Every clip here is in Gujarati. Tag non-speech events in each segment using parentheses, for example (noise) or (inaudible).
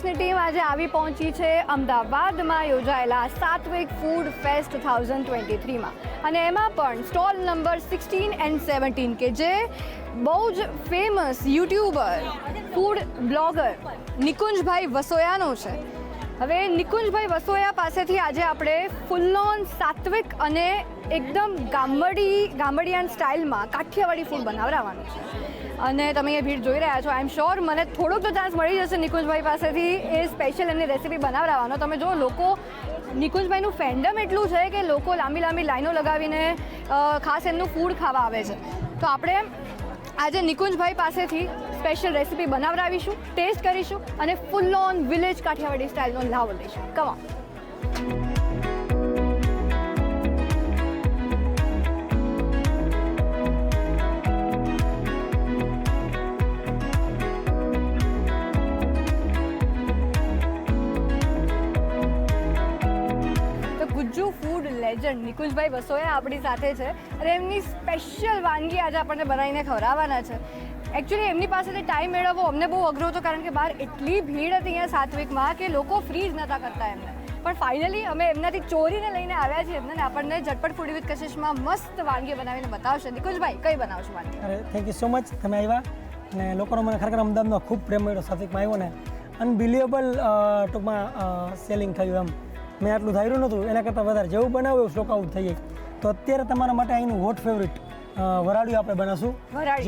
કશિશની ટીમ આજે આવી પહોંચી છે અમદાવાદમાં. યોજાયેલા સાત્વિક ફૂડ ફેસ્ટ થાઉઝન્ડ ટ્વેન્ટી થ્રીમાં અને એમાં પણ stall number sixteen and seventeen કે જે બહુ જ famous YouTuber food blogger Nikunjbhai વસોયાનો છે. હવે નિકુંજભાઈ વસોયા પાસેથી આજે આપણે ફૂલ ઓન સાત્વિક અને એકદમ ગામડી, ગામડિયાન સ્ટાઇલમાં કાઠિયાવાડી ફૂડ બનાવડાવવાનું છે. અને તમે એ ભીડ જોઈ રહ્યા છો. આઈ એમ શ્યોર મને થોડોક તો ચાન્સ મળી જશે નિકુંજભાઈ પાસેથી એ સ્પેશિયલ એમની રેસીપી બનાવડાવવાનો. તમે જો લોકો નિકુંજભાઈનું ફેન્ડમ એટલું છે કે લોકો લાંબી લાંબી લાઈનો લગાવીને ખાસ એમનું ફૂડ ખાવા આવે છે. તો આપણે આજે નિકુંજભાઈ પાસેથી સ્પેશિયલ રેસીપી બનાવડાવીશું ટેસ્ટ કરીશું અને ફૂલ ઓન વિલેજ કાઠિયાવાડી સ્ટાઇલનો લાવો લઈશું. કમા નિકુંજભાઈ વસોયા આપણી સાથે છે અને એમની સ્પેશિયલ વાનગી આજે આપણને બનાવીને ખવડાવવાના છે. એકચ્યુઅલી એમની પાસેથી ટાઈમ મેળવવો અમને બહુ અઘરો હતો કારણ કે બહાર એટલી ભીડ હતી અહીંયા સાત્વિકમાં કે લોકો ફ્રી જ નહોતા કરતા એમને. પણ ફાઇનલી અમે એમનાથી ચોરીને લઈને આવ્યા છીએ એમને આપણને ઝટપટ ફૂડી વિથ કશિશમાં મસ્ત વાનગી બનાવીને બતાવશે. નિકુંજભાઈ, કઈ બનાવશો વાનગી? અરે થેન્ક યુ સો મચ તમે આવ્યા અને લોકોનો મને ખરેખર અમદાવાદમાં ખૂબ પ્રેમ મળ્યો સાત્વિકમાં આવ્યો ને અનબિલિવેબલ ટૂંકમાં સેલિંગ થયું એમ. મેં આટલું ધાર્યું નહોતું. એના કરતાં વધારે જેવું બનાવ્યું એવું સ્ટોક આઉટ થઈ જાય તો અત્યારે તમારા માટે અહીંનું હોટ ફેવરિટ વરાળિયું આપણે બનાવશું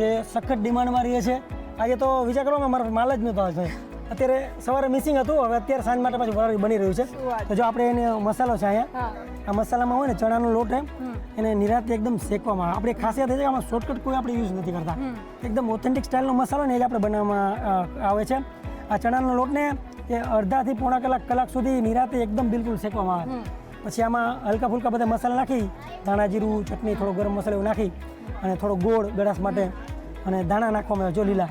જે સખત ડિમાન્ડમાં રહીએ છે. આજે તો વિચાર કરવામાં મારો માલ જ નહોતો આજે અત્યારે સવારે મિસિંગ હતું હવે અત્યારે સાંજ માટે પાછું વરાળિયું બની રહ્યું છે. તો જો આપણે એને મસાલો છે અહીંયા. આ મસાલામાં હોય ને ચણાનો લોટ એમ એને નિરાતે એકદમ શેકવામાં આવે. આપણી ખાસિયત એ છે કે આમાં શોર્ટકટ કોઈ આપણે યુઝ નથી કરતા. એકદમ ઓથેન્ટિક સ્ટાઇલનો મસાલો ને એ જ આપણે બનાવવામાં આવે છે. આ ચણાનો લોટને એ અડધાથી પોણા કલાક કલાક સુધી નિરાતે એકદમ બિલકુલ શેકવામાં આવે. પછી આમાં હલકા ફુલકા બધા મસાલા નાખી ધાણા જીરું ચટણી થોડો ગરમ મસાલો એવું નાખી અને થોડો ગોળ ગળાશ માટે અને દાણા નાખવામાં આવે જો લીલા.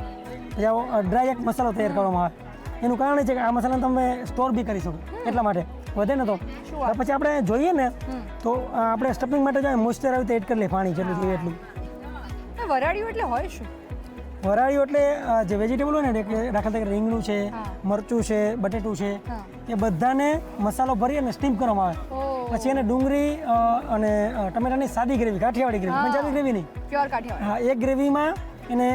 પછી આવો ડ્રાય એક મસાલો તૈયાર કરવામાં આવે. એનું કારણ એ છે કે આ મસાલાને તમે સ્ટોર બી કરી શકો. એટલા માટે. વધે ને તો. પછી આપણે જોઈએ ને તો આપણે સ્ટફિંગ માટે મોઇસ્ચર આવી તો એડ કરી લઈએ પાણી જેટલું જોઈએ એટલું. વરાળ્યું એટલે હોય શું? વરાળીઓ એટલે જે વેજીટેબલ હોય ને એટલે દાખલા તરીકે રીંગણું છે મરચું છે બટેટું છે એ બધાને મસાલો ભરી અને સ્ટીમ કરવામાં આવે. પછી એને ડુંગળી અને ટમેટાની સાદી gravy Kathiyawadi gravy. Punjabi gravy નહીં. પ્યોર કાઠિયાવાડી હા એ ગ્રેવીમાં એને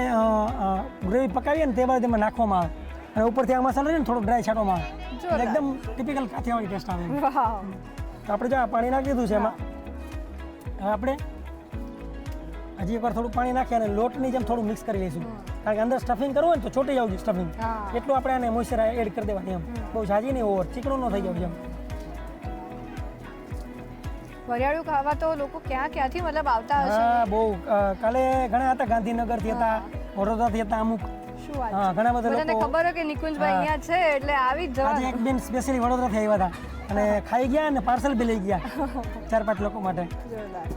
ગ્રેવી પકાવી અને તે બાદ તેમાં નાખવામાં આવે. અને ઉપરથી આ મસાલો છે ને થોડો ડ્રાય છાંટવામાં આવે. એકદમ ટિપિકલ કાઠિયાવાડી ટેસ્ટ આવે. આપણે જો આ પાણી નાખી દીધું છે એમાં. હવે આપણે હજી એકવાર થોડું પાણી નાખી અને લોટની જેમ થોડું મિક્સ કરી લઈશું. કારણ કે અંદર સ્ટફિંગ કરવું હોય ને તો છોટી જવું જોઈએ સ્ટફિંગ એટલું આપણે આને મોઈશ્ચર એડ કરી દેવાની એમ. બહુ જાજી નહીં ઓવર ચીકણું ન થઈ જવું એમ. વરિયાળું ખાવા તો લોકો ક્યાં ક્યાંથી મતલબ આવતા હશે? હા બહુ કાલે ઘણા હતા ગાંધીનગરથી હતા વડોદરાથી હતા અમુક. હા ઘણા બધા લોકો ખબર કે નિકુંજભાઈ અહીંયા છે એટલે આવી જ આજે એક બેન સ્પેશિયલી વડોદરાથી આવ્યા હતા. અને ખાઈ ગયા અને પાર્સલ બી લઈ ગયા. (laughs) ચાર પાંચ લોકો માટે. જોરદાર.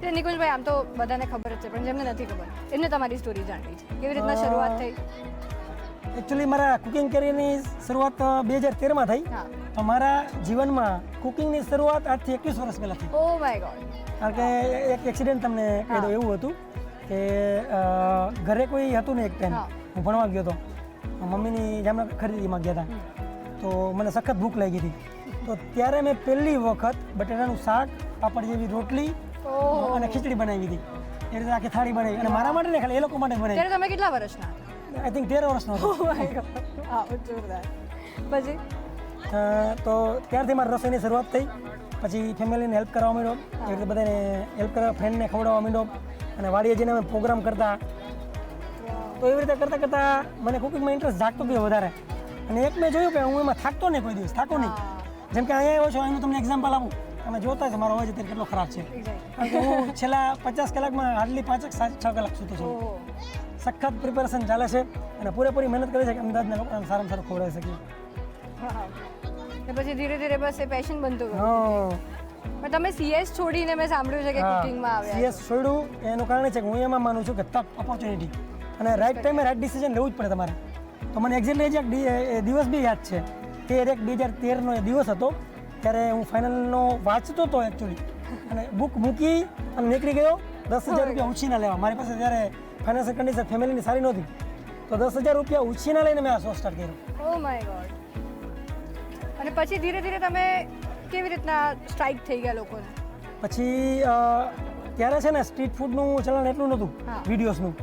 તે નિકુંજભાઈ આમ તો બધાને ખબર જ છે પણ જેમને નથી ખબર એમને તમારી સ્ટોરી જાણવી છે. કેવી રીતના શરૂઆત થઈ? એકચ્યુઅલી મારા કુકિંગ કેરિયરની શરૂઆત બે હજાર તેરમાં થઈ. તો મારા જીવનમાં કુકિંગની શરૂઆત આજથી એકવીસ વર્ષ પહેલાં થઈ. ઓ માય ગોડ કારણ કે એક એક્સિડન્ટ તમને કહી દઉં એવું હતું કે ઘરે કોઈ હતું ને એક ટાઈમ હું. ભણવા ગયો હતો. મમ્મીની જામનગર ખરીદીમાં ગયા હતા. તો મને સખત ભૂખ લાગી હતી. તો ત્યારે મેં પહેલી વખત બટેટાનું શાક પાપડ જેવી રોટલી અને ખીચડી બનાવી હતી એ રીતે આખી થાળી બનાવી. અને મારા માટે ને ખાલી એ લોકો માટે બનાવી. ત્યારે તમે કેટલા વર્ષના હતા? આઈ થિંક તેર વર્ષનો હતો. હા જોરદાર. પછી? અ, તો ત્યારથી મારી રસોઈની શરૂઆત થઈ. પછી ફેમિલીને હેલ્પ કરવા માંડ્યો. એ રીતે બધાને હેલ્પ કરવા ફ્રેન્ડને ખવડાવવા માંડ્યો. અને વાડીએ જઈને અમે પ્રોગ્રામ કરતા. તો એવી રીતે કરતાં કરતાં મને કુકિંગમાં ઇન્ટરેસ્ટ જાગતો ગયો વધારે. અને એક મેં જોયું કે હું એમાં થાકતો નહીં કોઈ દિવસ થાકો નહીં. જેમ કે અહીંયા આવ્યો છો એનું તમને એક્ઝામ્પલ આપું. તમે જોતા છો મારો અવાજ અત્યારે કેટલો ખરાબ છે. કારણ કે હું છેલ્લા પચાસ કલાકમાં હાર્ડલી પાંચ સાત છ કલાક સૂતો છું. સખત પ્રિપેરેશન ચાલે છે અને પૂરેપૂરી મહેનત કરે છે કે અમદાવાદના લોકોને સારામાં સારું ખવડાવી શકીએ. પછી ધીરે ધીરે બસ એ પેશન બનતું ગયું. પણ તમે સીએસ છોડીને મેં સાંભળ્યું છે કે કુકિંગમાં આવ્યા સીએસ છોડ્યું એનું કારણ છે કે હું એમાં માનું છું કે તક ઓપોર્ચ્યુનિટી અને રાઈટ ટાઈમે રાઈટ ડિસિઝન લેવું જ પડે તમારે. તો મને એક્ઝેક્ટલી એક દિવસ બી યાદ છે. તેર એક બે હજાર તેરનો એ દિવસ હતો. ત્યારે હું ફાઇનલનો વાંચતો હતો એકચ્યુઅલી અને બુક મૂકી અને નીકળી ગયો. દસ હજાર રૂપિયા ઉછીના લેવા. મારી પાસે ત્યારે ફાઇનાન્શિયલ કન્ડિશન ફેમિલીની સારી નહોતી તો દસ હજાર રૂપિયા ઉછીના લઈને મેં આ શો સ્ટાર્ટ કર્યો. ઓ માય ગોડ અને પછી ધીરે ધીરે તમે કેવી રીતના સ્ટ્રાઇક થઈ ગયા લોકોને? પછી ત્યારે છે ને સ્ટ્રીટ ફૂડનું ચલણ એટલું નહોતું વિડીયોઝનું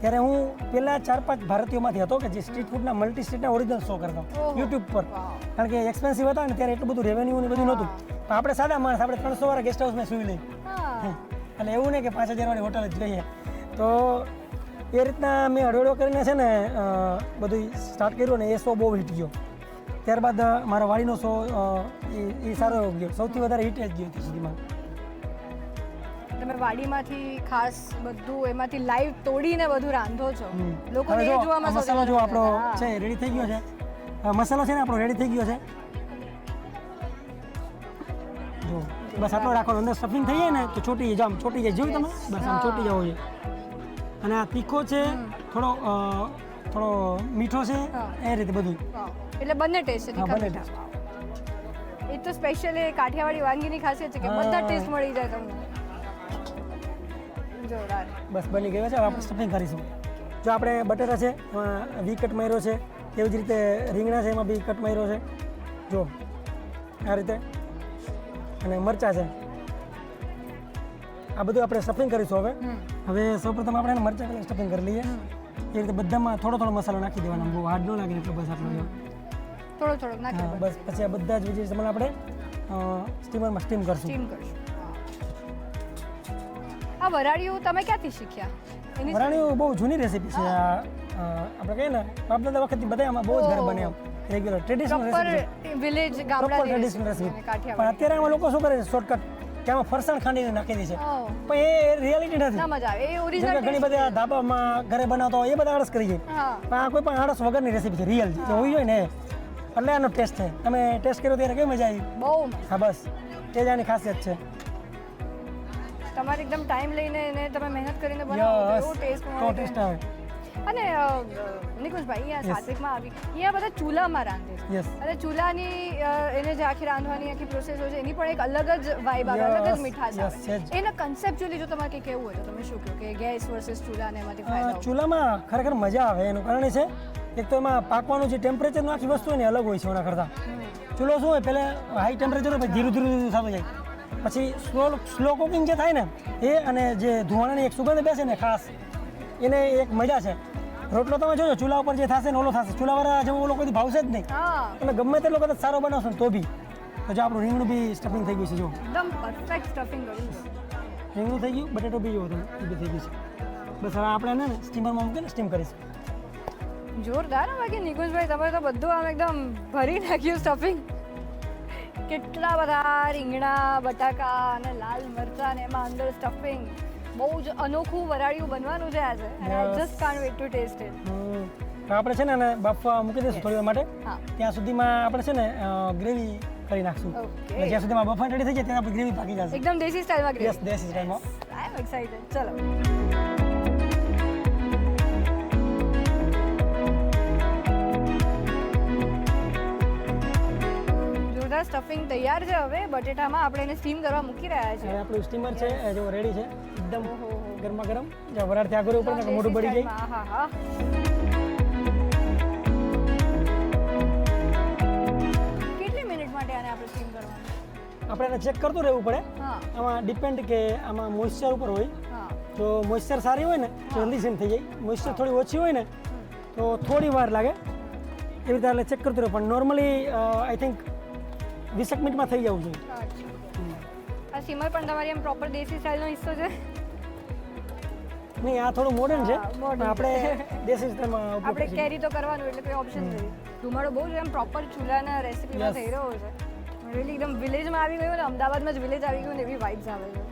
ત્યારે હું પેલા ચાર પાંચ ભારતીયોમાંથી હતો કે જે સ્ટ્રીટ ફૂડના મલ્ટી સ્ટ્રીટના ઓરિજિનલ શો કરતો. યુટ્યુબ પર. કારણ કે એક્સપેન્સિવ હતા ને ત્યારે એટલું બધું રેવન્યુ ને બધું નહોતું. પણ આપણે સાદા માણસ આપણે ત્રણસો વાળા ગેસ્ટ હાઉસમાં સુઈ લઈ અને એટલે એવું નહીં કે પાંચ હજાર વાળી હોટલ જ જઈએ. તો એ રીતના મેં અડોડો કરીને છે ને બધું સ્ટાર્ટ કર્યું ને એ શો બહુ હિટ ગયો. ત્યારબાદ મારા વાડીનો શો એ સારો ગયો. સૌથી વધારે હિટ જ ગયો ત્યાં સુધીમાં. તમે વાડીમાંથી ખાસ બધું એમાંથી લાઈવ તોડીને બધું રાંધો છો. લોકો એ જોવામાં મસાલો જો આપણો છે રેડી થઈ ગયો છે? મસાલો છે ને આપણો રેડી થઈ ગયો છે? જો બસ આટલો રાખો અંદર સ્ટફિંગ થઈ જાય ને તો છોટી જાય જામ છોટી જાય. જોયું તમે? બસ આમ છોટી જવો છે અને આ તીખો છે થોડો થોડો મીઠો છે એ રીતે બધું. એટલે બંને ટેસ્ટ છે બંને ટેસ્ટ એ તો સ્પેશિયલી કાઠિયાવાડી વાનગીની ખાસિયત છે કે બધા ટેસ્ટ મળી જાય તમને. જોરદાર. બસ બની ગયો છે. હવે આપણે સ્ટફિંગ કરીશું. જો આપણે બટેટા છે એમાં વી કટ માર્યો છે તેવી જ રીતે રીંગણા છે એમાં બી કટ માર્યો છે. જો આ રીતે. અને મરચાં છે. આ બધું આપણે સ્ટફિંગ કરીશું હવે. હવે સૌપ્રથમ આપણે મરચાં પહેલાં સ્ટફિંગ કરી લઈએ. એ રીતે બધામાં થોડો થોડો મસાલો નાખી દેવાનો. બહુ હાર્ડ ન લાગે એટલો બસ આપણો થોડો થોડો નાખી બસ પછી આ બધા જ વેજીટેબલ આપણે સ્ટીમરમાં સ્ટીમ કરશું. સ્ટીમ કરશું. આ વરાળીઓ તમે ક્યાંથી શીખ્યા? એની બહુ જૂની રેસીપી છે. આપણે કહીએ ને બાપ દાદા વખતથી બધા આમાં બહુ જ ઘર બને આમ રેગ્યુલર ટ્રેડિશનલ રેસીપી વિલેજ ગામડા ટ્રેડિશનલ રેસીપી પણ અત્યારે આમાં લોકો શું કરે છે શોર્ટકટ કે આમાં ફરસાણ ખાંડીને નાખી દે છે પણ એ રિયાલિટી નથી. સમજ આવે. એ ઓરિજિનલ ઘણી બધી ધાબામાં ઘરે બનાવતા હોય એ બધા આળસ કરી જાય. પણ આ કોઈ પણ આળસ વગરની રેસીપી છે રિયલ જે હોવી જોઈએ ને એટલે આનો ટેસ્ટ છે. તમે ટેસ્ટ કર્યો ત્યારે કઈ મજા આવી? બહુ હા બસ. એ જ આની ખાસિયત છે. તમારે એકદમ ટાઈમ લઈને એને તમે મહેનત કરીને બનાવો એવો ટેસ્ટ મળે ટેસ્ટ આવે. અને નિકુંજભાઈ અહીંયા. સાત્વિકમાં આવી અહીંયા બધા ચૂલામાં રાંધે છે. અને ચૂલાની એને જે આખી રાંધવાની આખી પ્રોસેસ હોય છે એની પણ એક અલગ જ વાઇબ આવે અલગ જ મીઠાશ આવે. છે એના કન્સેપ્ચ્યુઅલી જો તમારે કંઈ કહેવું હોય તો તમે શું કહો કે ગેસ વર્સસ ચૂલા અને એમાંથી ફાયદા ચૂલામાં ખરેખર મજા આવે. એનું કારણ છે એક તો એમાં પાકવાનું જે ટેમ્પરેચર આખી વસ્તુ હોય ને અલગ હોય છે એના કરતાં. ચૂલો શું હોય પહેલાં હાઈ ટેમ્પરેચર હોય ધીરે ધીરે ધીરે ધીરું થતું જાય પછી સ્લો સ્લો કુકિંગ જે થાય ને એ અને જે ધુવાણાની એક સુગંધ બેસે ને ખાસ એને એક મજા છે. રોટલો તમે જોજો ચૂલા ઉપર જે થશે ને ઓલો થશે. ચૂલાવાળા જેવો ઓલો કોઈ ભાવશે જ નહીં. એટલે ગમે તેટલો કદાચ સારો બનાવશો ને તો બી. તો જો આપણું રીંગણું બી સ્ટફિંગ થઈ ગયું છે જો. એકદમ પરફેક્ટ સ્ટફિંગ રીંગણું થઈ ગયું બટેટો બી તમે એ બી થઈ ગયું છે. બસ હવે આપણે એને સ્ટીમરમાં મૂકીને સ્ટીમ કરીશું. જોરદાર બાકી નિકુંજભાઈ તમે તો બધું આમ એકદમ ભરી નાખ્યું સ્ટફિંગ કેટલા બધા રીંગણા બટાકા અને લાલ મરચાં ને એમાં અંદર સ્ટફિંગ બહુ જ અનોખું વરાળિયું બનવાનું છે આજે. અને I Yes. Just can't wait to taste it તો આપણે છે ને એને બાફવા મૂકી દઈશું થોડી વાર માટે. હા. ત્યાં સુધીમાં આપણે છે ને ગ્રેવી કરી નાખશું. Okay. એટલે જ્યાં સુધીમાં બફાણ રેડી થઈ જાય ત્યાં આપણી ગ્રેવી પાકી જશે. એકદમ દેશી સ્ટાઇલમાં યસ ગ્રેવી દેશી સ્ટાઈલમાં આઈ એમ એક્સાઇટેડ ચલો. જોરદાર સ્ટફિંગ તૈયાર છે હવે? બટેટામાં આપણે એને સ્ટીમ કરવા મૂકી રહ્યા છે છીએ આપણું સ્ટીમર છે જો રેડી છે એકદમ. ગરમા ગરમ જો વરાળ ત્યાં આગળ ઉપર ને મોઢું પડી જાય. હા કેટલી મિનિટ માટે આને આપણે સ્ટીમ કરવાનું? આપણે એને ચેક કરતું રહેવું પડે. આમાં ડિપેન્ડ કે આમાં મોઇશ્ચર ઉપર હોય. તો જો મોઇશ્ચર સારી હોય ને તો જલ્દી સેમ થઈ જાય. મોઇશ્ચર થોડી ઓછી હોય ને તો થોડી વાર લાગે. એવી રીતે એટલે ચેક કરતું રહે. પણ નોર્મલી આઈ થિંક વીસેક મિનિટમાં થઈ જવું જોઈએ. આ સીમર પણ તમારી એમ પ્રોપર દેશી સ્ટાઇલનો હિસ્સો છે. નહીં આ થોડું મોડર્ન છે. આપણે દેશી સ્ટાઈલમાં આપણે કેરી તો કરવાનું એટલે કોઈ ઓપ્શન નથી. ધુમાડો બહુ એમ પ્રોપર ચૂલાના રેસીપીમાં થઈ રહ્યો છે. રિયલી એકદમ વિલેજમાં આવી ગયું ને અમદાવાદમાં જ વિલેજ આવી ગયું ને એવી વાઇબ્સ આવે છે.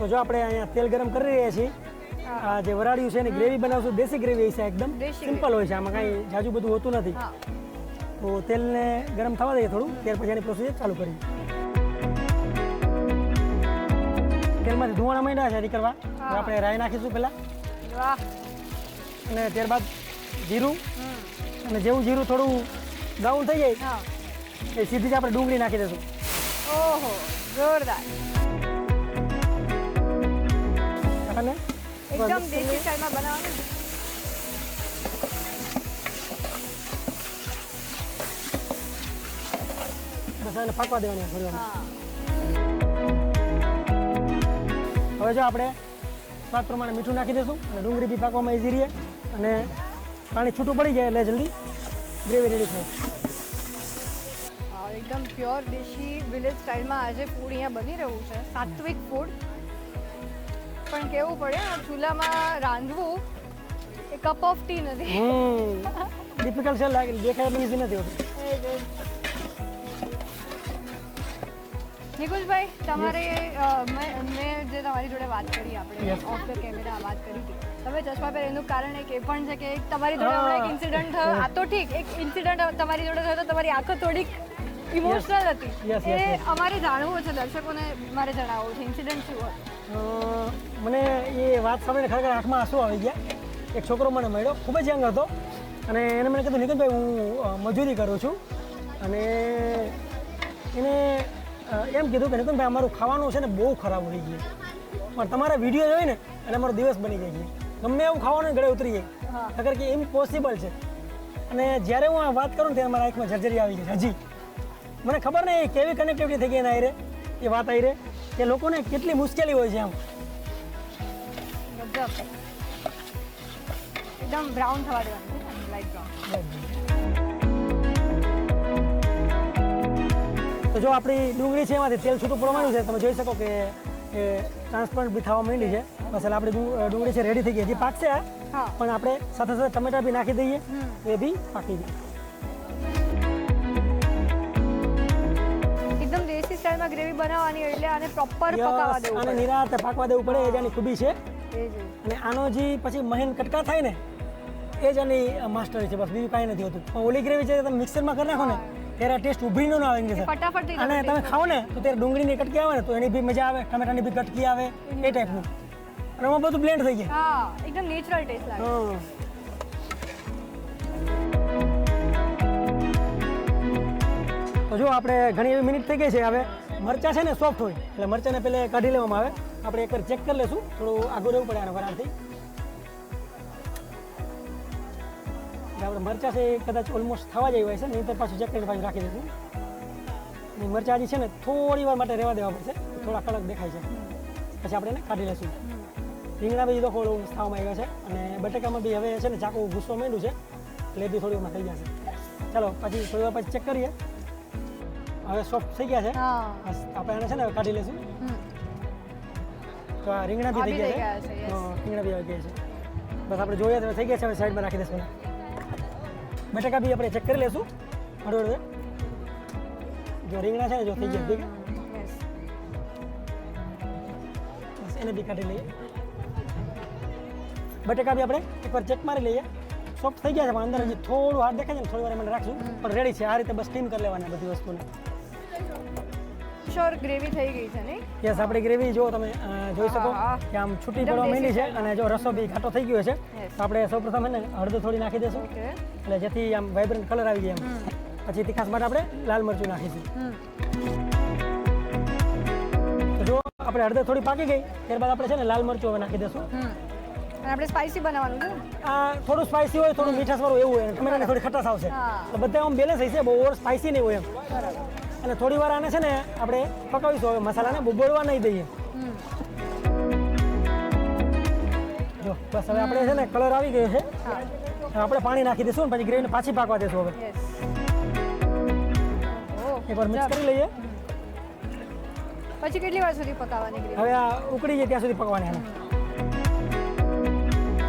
તો જો આપણે અહીંયા તેલ ગરમ કરી રહ્યા છીએ. આ જે વરાળિયું છે એની ગ્રેવી બનાવશું દેશી ગ્રેવી છે એકદમ. સિમ્પલ હોય છે આમાં કાંઈ જાજુ બધું હોતું નથી. તો તેલને ગરમ થવા દઈએ થોડું ત્યાર પછી એની પ્રોસીજર ચાલુ કરી તેલમાંથી ધુવાણા માંડ્યા છે નીકળવા આપણે રાઈ નાખીશું પહેલાં. અને ત્યારબાદ જીરું. અને જેવું જીરું થોડું બ્રાઉન થઈ જાય એ સીધી જ આપણે ડુંગળી નાખી દઈશું. ઓહો જોરદાર. અને એકદમ દેશી બનાવવાનું પાકવા દેવાની થોડી હવે જો આપણે સ્વાદ પ્રમાણે મીઠું નાખી દઈશું અને ડુંગળી બી પાકવામાં ઈઝી રહે અને પાણી છૂટું પડી જાય એટલે જલ્દી ગ્રેવી રેડી થાય. એકદમ પ્યોર દેશી વિલેજ સ્ટાઇલમાં આજે ફૂડ અહીંયા બની રહ્યું છે. સાત્વિક ફૂડ પણ કેવું પડે ચૂલામાં રાંધવું એ કપ ઓફ ટી નથી. ડિફિકલ્ટ છે લાગે દેખાય એટલું નથી હોતું. નિકુલભાઈ તમારે મેં જે તમારી જોડે વાત કરી આપણે ઓફ ધ કેમેરા વાત કરી હતી તમે ચશ્મા પહેરે એનું કારણ એક એ પણ છે કે એક તમારી જોડે હમણાં એક ઇન્સિડન્ટ થયો આ તો ઠીક એક ઇન્સિડન્ટ તમારી જોડે થયો તો તમારી આંખો થોડીક ઇમોશનલ હતી. એ અમારે જાણવું છે દર્શકોને મારે જણાવવું છે ઇન્સિડન્ટ શું હતું? મને એ વાત સાંભળીને ખરેખર આંખમાં આંસુ આવી ગયા. એક છોકરો મને મળ્યો ખૂબ જ યંગ હતો. અને એને મને કીધું નિકનભાઈ હું મજૂરી કરું છું. અને એને એમ કીધું કે નિકનભાઈ અમારું ખાવાનું છે ને બહુ ખરાબ થઈ ગયું. પણ તમારા વીડિયો જોઈને એટલે અમારો દિવસ બની જાય છે. ગમે એવું ખાવાનું ગળે ઉતરી જાય. હા. કે કે ઇમ્પોસિબલ છે. અને જ્યારે હું આ વાત કરું ને ત્યારે મારા આંખમાં જર્જરી આવી ગઈ હજી. મને ખબર નહીં કેવી કનેક્ટિવિટી થઈ ગઈ એના આયરે. એ વાત આયરે કે લોકોને કેટલી મુશ્કેલી હોય છે આમ ગજબ. એકદમ બ્રાઉન થવા દેવાનું લાઈટ બ્રાઉન તો જો આપણી ડુંગળી છે એમાંથી તેલ છૂટું પડવા માંડ્યું છે તમે જોઈ શકો કે એ ટ્રાન્સપરન્ટ બી થવા માંડી છે. બસ એટલે આપણી ડું- ડુંગળી છે રેડી થઈ ગઈ. હજી પાકશે આ હા. પણ આપણે સાથે સાથે ટમેટા બી નાખી દઈએ. હમ. તો એ બી પાકી જાય. ગ્રેવી બનાવવાની એટલે આને પ્રોપર પકાવવા દેવું આને નિરાતે પાકવા દેવું પડે એ જ આની ખૂબી છે. અને આનો જે પછી મહેન કટકા થાય ને એ જ આની માસ્ટર છે બસ બીજું કાંઈ નથી હોતું. પણ ઓલી ગ્રેવી છે તમે મિક્સરમાં કરી નાખો ને ત્યારે ટેસ્ટ ઉભરીનો ના આવે છે ફટાફટ અને તમે ખાઓ ને તો ત્યારે ડુંગળીની કટકી આવે ને તો એની બી મજા આવે ટમેટાની બી કટકી આવે એ ટાઈપનું અને એમાં બધું બ્લેન્ડ થઈ જાય. હા એકદમ નેચરલ ટેસ્ટ લાગે. તો જો આપણે ઘણી એવી મિનિટ થઈ ગઈ છે હવે. મરચા છે ને સોફ્ટ હોય, એટલે મરચાને પહેલે કાઢી લેવામાં આવે. આપણે એકવાર ચેક કરી લેશું. થોડું આગળ રહેવું પડે આના વરાળથી. આપણે મરચા છે એ કદાચ ઓલમોસ્ટ થવા જેવી હોય છે, નહીં તો પાછું ચેક કરીને પાછું રાખી દઈશું. મરચા હજી છે ને થોડી વાર માટે રહેવા દેવા પડશે થોડા કડક દેખાય છે. પછી આપણે એને કાઢી લઈશું રીંગણા બી તો થોડું થવામાં આવ્યા છે, અને બટેકામાં બી હવે છે ને ચાકુ ગુસ્સો માંડ્યું છે, એટલે બી થોડી થઈ જશે. ચાલો, પછી થોડી વાર પછી ચેક કરીએ. હવે સોફ્ટ થઈ ગયા છે. હા. બસ આપણે એને છે ને હવે કાઢી લઈશું હમ. તો આ રીંગણા બી આ થઈ બી ગયા થઈ છે. ગયા છે, yes. હા, રીંગણા બી આવી ગયા છે. બસ આપણે જોઈએ તો થઈ ગયા છે હવે સાઈડમાં રાખી દઈશું બટેકા બી આપણે ચેક કરી લઈશું હળવે હળવે. જો રીંગણા છે ને જો થઈ ગયા ઠીક છે? Yes. બસ એને બી કાઢી લઈએ. બટેકા બી આપણે એકવાર ચેક મારી લઈએ. સોફ્ટ થઈ ગયા છે પણ અંદર હજી થોડું હાથ દેખાય છે ને થોડી વાર મને રાખશું. પણ રેડી છે આ રીતે બસ સ્ટીમ કરી લેવાની બધી વસ્તુને. શ્યોર ગ્રેવી થઈ ગઈ છે નહીં? યસ આપણી ગ્રેવી જો તમે જોઈ શકો કે આમ છૂટી પડવા માંડી છે અને જો રસો બી ઘાટો થઈ ગયો છે. તો આપણે સૌપ્રથમ એને હળદર થોડી નાખી દેશું. એટલે જેથી આમ વાઇબ્રન્ટ કલર આવી જાય એમ. પછી તીખાસ માટે આપણે લાલ મરચું નાખીશું. જો આપણે હળદર થોડી પાકી ગઈ ત્યારબાદ આપણે છે ને લાલ મરચું હવે નાખી દેશું. અને આપણે સ્પાઈસી બનાવવાનું છે આ થોડું સ્પાઇસી હોય થોડું મીઠાસ વાળું એવું હોય ટમેટાને થોડી ખટાશ આવશે. તો બધા આમ બેલેન્સ હશે બહુ ઓવર સ્પાઈસી નહીં હોય એમ. બરાબર. અને થોડી વાર આને છે ને આપણે પકાવીશું. હવે મસાલાને બોળવા નહીં દઈએ. જો બસ હવે આપણે છે ને કલર આવી ગયો છે. આપણે પાણી નાખી દઈશું ને પછી ગ્રેવીને પાછી પાકવા દઈશું હવે. એકવાર મિક્સ કરી લઈએ. પછી કેટલી વાર સુધી પકાવવાની ગ્રેવી? હવે આ ઉકળી જાય ત્યાં સુધી પકવાની આને.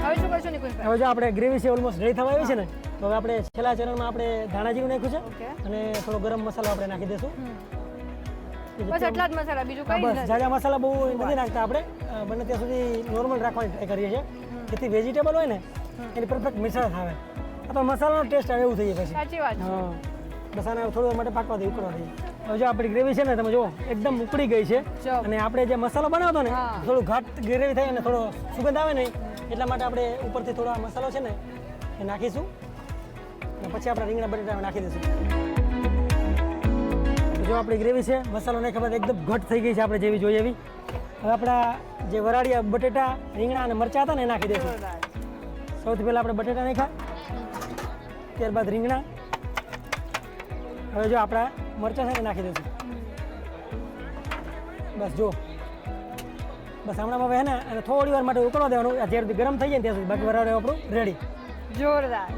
હવે શું કરશો નિકુંજ હવે જો આપણે ગ્રેવી છે ઓલમોસ્ટ રેડી થવા આવી છે ને તો હવે આપણે છેલ્લા ચરણમાં આપણે ધાણા જીરું નાખ્યું છે. અને થોડો ગરમ મસાલો આપણે નાખી દઈશું. બસ એટલા જ મસાલા બીજું કઈ બસ. જાજા મસાલા બહુ નથી નાખતા આપણે. બને ત્યાં સુધી નોર્મલ રાખવાની ટ્રાય કરીએ છીએ. જેથી વેજીટેબલ હોય ને એની પરફેક્ટ મિશ્રણ આવે. આ તો મસાલાનો ટેસ્ટ આવે એવું થઈ જાય પછી. સાચી વાત હા. બસ આને થોડું માટે પાકવા દે ઉકળવા દઈએ હવે જો આપણી ગ્રેવી છે ને તમે જો એકદમ ઉકળી ગઈ છે. અને આપણે જે મસાલો બનાવતો ને થોડું ઘાટ ગ્રેવી થાય અને થોડો સુગંધ આવે ને એટલા માટે આપણે ઉપરથી થોડો મસાલો છે ને એ નાખીશું. અને પછી આપણે રીંગણા બટેટા નાખી દઈશું. જો આપણી ગ્રેવી છે, મસાલો નાખ્યા બાદ એકદમ ઘટ થઈ ગઈ છે આપણે જેવી જોઈએ એવી. હવે આપણા જે વરાળિયા બટેટા, રીંગણા અને મરચાં હતા ને એ નાખી દઈશું. સૌથી પહેલાં આપણે બટેટા નાખ્યા, ત્યારબાદ રીંગણા. હવે જો આપણા મરચાં છે ને નાખી દઈશું. બસ જો. બસ હમણાં હવે ને અને થોડી વાર માટે ઉકળવા દેવાનું જ્યારે ગરમ થઈ જાય ત્યાં સુધી બાકી વરાળે આપણું રેડી જોરદાર.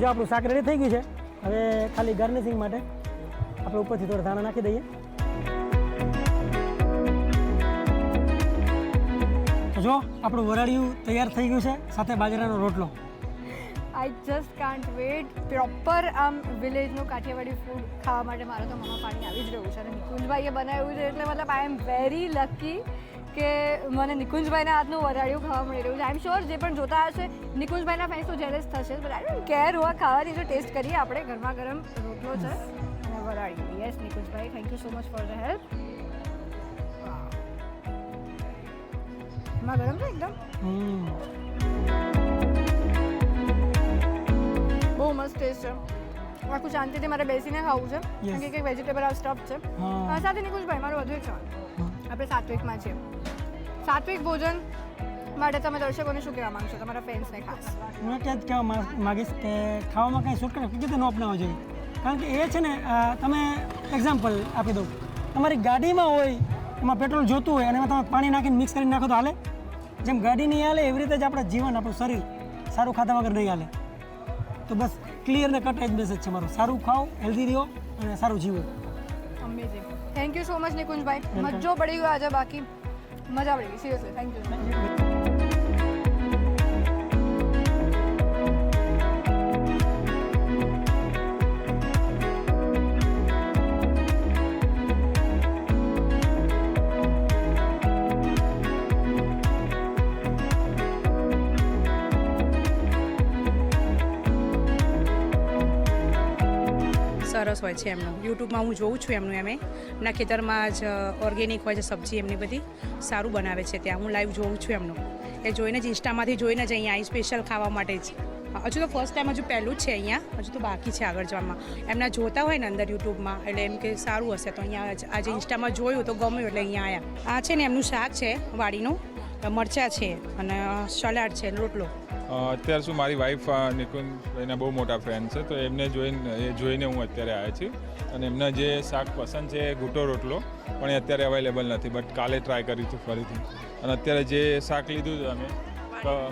જો આપણું શાક રેડી થઈ ગયું છે, હવે ખાલી ગાર્નિશિંગ માટે આપણે ઉપરથી થોડા ધાણા નાખી દઈએ. જો, આપણું વરાળિયું તૈયાર થઈ ગયું છે, સાથે બાજરાનો રોટલો. I just can't wait proper આમ વિલેજનું કાઠિયાવાડી ફૂડ ખાવા માટે મારે તો મમા પાણી આવી જ રહ્યું છે. અને નિકુંજભાઈએ બનાવ્યું છે, એટલે મતલબ આઈ એમ વેરી લકી કે મને નિકુંજભાઈના હાથનું વરાળિયું ખાવા મળી રહ્યું છે. આઈ એમ શ્યોર જે પણ જોતા હશે નિકુંજભાઈના ફેન્સ તો જેલેસ થશે બટ આઈ ડોન્ટ કેર હોવા ખાવાની જો ટેસ્ટ કરીએ આપણે ગરમા ગરમ રોટલો છે અને વરાળિયું. Yes Nikunjbhai thank you so much for the help ગરમ છે એકદમ? બહુ મસ્ત ટેસ્ટ છે. આખું શાંતિથી મારે બેસીને ખાવું છે. કેમ કારણ કે વેજીટેબલ આ સ્ટફ છે. સાથે નિકુંજભાઈ મારું વધુ એક સવાલ આપણે સાત્વિકમાં છીએ. સાત્વિક ભોજન માટે તમે દર્શકોને શું કહેવા માંગશો? તમારા ફેન્સને ખાસ. હું એક જ કહેવા માંગીશ કે ખાવામાં કંઈ શોર્ટકટ રીતે ન અપનાવવો જોઈએ? કારણ કે એ છે ને તમે એક્ઝામ્પલ આપી દઉં. તમારી ગાડીમાં હોય, એમાં પેટ્રોલ જોતું હોય અને એમાં તમે પાણી નાખીને મિક્સ કરીને નાખો તો હાલે? જેમ ગાડી નહીં હાલે, એવી રીતે જ આપણા જીવન, આપણું શરીર સારું ખાધા વગર નહીં હાલે. તો બસ ક્લિયર ને કટ જ મેસેજ છે મારો. સારું ખાઓ હેલ્ધી રહો અને સારું જીવો. Amazing thank you so much Nikunjbhai. મજો પડી ગયો આજે બાકી મજા પડી ગઈ સિરિયસલી થેન્ક યુ હોય છે એમનું. યુટ્યુબમાં હું જોઉં છું એમનું એમે. એમના ખેતરમાં જ ઓર્ગેનિક હોય છે સબ્જી એમની બધી. સારું બનાવે છે ત્યાં. હું લાઈવ જોઉં છું એમનું. એ જોઈને જ ઇન્સ્ટામાંથી જોઈને જ અહીંયા આવી સ્પેશિયલ ખાવા માટે જ. હજુ તો ફર્સ્ટ ટાઈમ હજુ પહેલું જ છે અહીંયા. હજુ તો બાકી છે આગળ જવામાં. એમના જોતા હોય ને અંદર યુટ્યુબમાં, એટલે એમ કે સારું હશે તો અહીંયા આજે ઇન્સ્ટામાં જોયું તો ગમ્યું એટલે અહીંયા આવ્યા આ છે ને એમનું શાક છે, વાડીનું. મરચાં છે અને સલાડ છે, રોટલો. અત્યાર શું મારી વાઈફ નિકુંજભાઈના બહુ મોટા ફ્રેન્ડ છે, તો એમને જોઈને, એ જોઈને હું અત્યારે આવ્યો છું. અને એમને જે શાક પસંદ છે એ ઘૂંટો રોટલો, પણ એ અત્યારે અવેલેબલ નથી બટ કાલે ટ્રાય કર્યું હતું ફરીથી. અને અત્યારે જે શાક લીધું છે અમે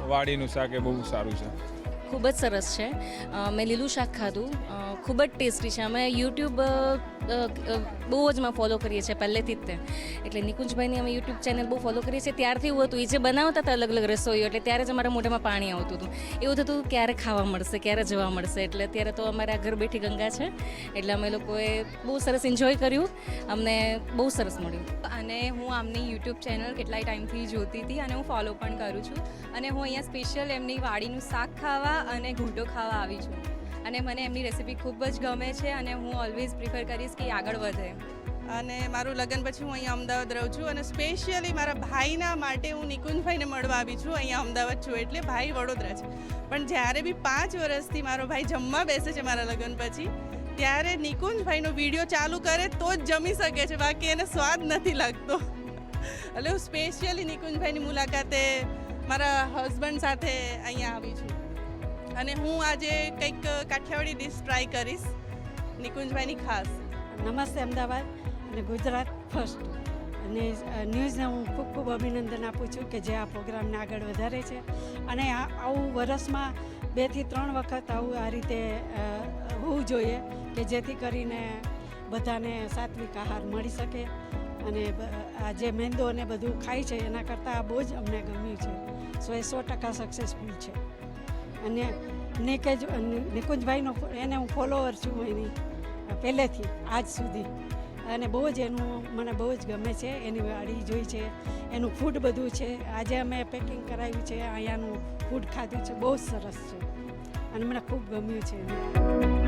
વાડીનું શાક એ બહુ સારું છે. ખૂબ જ સરસ છે. મેં લીલું શાક ખાધું. ખૂબ જ ટેસ્ટી છે. અમે યુટ્યુબ બહુ જ માં ફોલો કરીએ છીએ પહેલેથી જ તે. એટલે નિકુંજભાઈની અમે યુટ્યુબ ચેનલ બહુ ફોલો કરીએ છીએ. ત્યારથી એવું હતું, એ જે બનાવતા હતા અલગ અલગ રસોઈઓ, એટલે ત્યારે જ અમારા મોઢામાં પાણી આવતું હતું. એવું થતું ક્યારે ખાવા મળશે, ક્યારે જવા મળશે? એટલે અત્યારે તો અમારા ઘર બેઠી ગંગા છે. એટલે અમે લોકોએ બહુ સરસ એન્જોય કર્યું. અમને બહુ સરસ મળ્યું. અને હું આમની યુટ્યુબ ચેનલ કેટલાય ટાઈમથી જોતી હતી અને હું ફોલો પણ કરું છું. અને હું અહીંયા સ્પેશિયલ એમની વાડીનું શાક ખાવા અને ઘૂંટો ખાવા આવી છું. અને મને એમની રેસિપી ખૂબ જ ગમે છે અને હું ઓલવેઝ પ્રિફર કરીશ કે આગળ વધે. અને મારું લગ્ન પછી હું અહીંયા અમદાવાદ રહું છું અને સ્પેશિયલી મારા ભાઈના માટે હું નિકુંજભાઈને મળવા આવી છું. અહીંયા અમદાવાદ છું એટલે ભાઈ વડોદરા છે. પણ જ્યારે બી પાંચ વર્ષથી મારો ભાઈ જમવા બેસે છે મારા લગ્ન પછી, ત્યારે નિકુંજભાઈનો વીડિયો ચાલુ કરે તો જ જમી શકે છે. બાકી એને સ્વાદ નથી લાગતો. એટલે હું સ્પેશિયલી નિકુંજભાઈની મુલાકાતે મારા હસબન્ડ સાથે અહીંયા આવી છું. અને હું આજે કંઈક કાઠિયાવાડી ડિશ ટ્રાય કરીશ. નિકુંજભાઈની ખાસ. નમસ્તે અમદાવાદ અને ગુજરાત ફર્સ્ટ અને ન્યૂઝને હું ખૂબ ખૂબ અભિનંદન આપું છું કે જે આ પ્રોગ્રામને આગળ વધારે છે. અને આવું વરસમાં બેથી ત્રણ વખત આવું આ રીતે હોવું જોઈએ કે જેથી કરીને બધાને સાત્વિક આહાર મળી શકે અને આ જે મેંદો અને બધું ખાય છે એના કરતાં આ બહુ જ અમને ગમ્યું છે. સો એ સો ટકા સક્સેસફુલ છે. અને નિકજ નિકુંજભાઈનો એને હું ફોલોવર છું એની પહેલેથી, આજ સુધી. અને બહુ જ એનું મને બહુ જ ગમે છે, એની વાડી જોઈ છે, એનું ફૂડ બધું છે. આજે અમે પેકિંગ કરાવ્યું છે, અહીંયાનું ફૂડ ખાધું છે. બહુ સરસ છે. અને મને ખૂબ ગમ્યું છે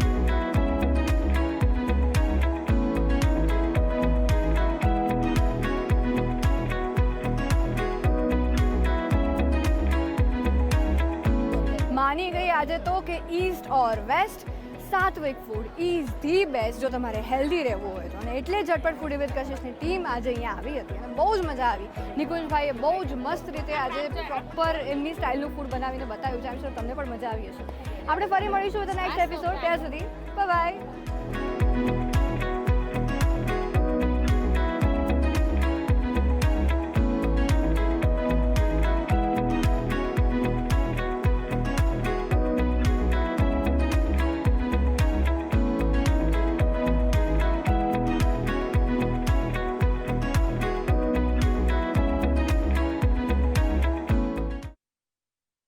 આજે તો કે east or west? Sattvic food is the best જો તમારે હેલ્ધી રહેવું હોય તો. અને એટલે ઝટપટ ફૂડી વિથ કશિશની ટીમ આજે અહીંયા આવી હતી અને બહુ જ મજા આવી. નિકુંજભાઈએ બહુ જ મસ્ત રીતે આજે પ્રોપર એમની સ્ટાઇલનું ફૂડ બનાવીને બતાવ્યું છે. આમ તમને પણ મજા આવી હશે. આપણે ફરી મળીશું વિથ નેક્સ્ટ એપિસોડ ત્યાં સુધી બાય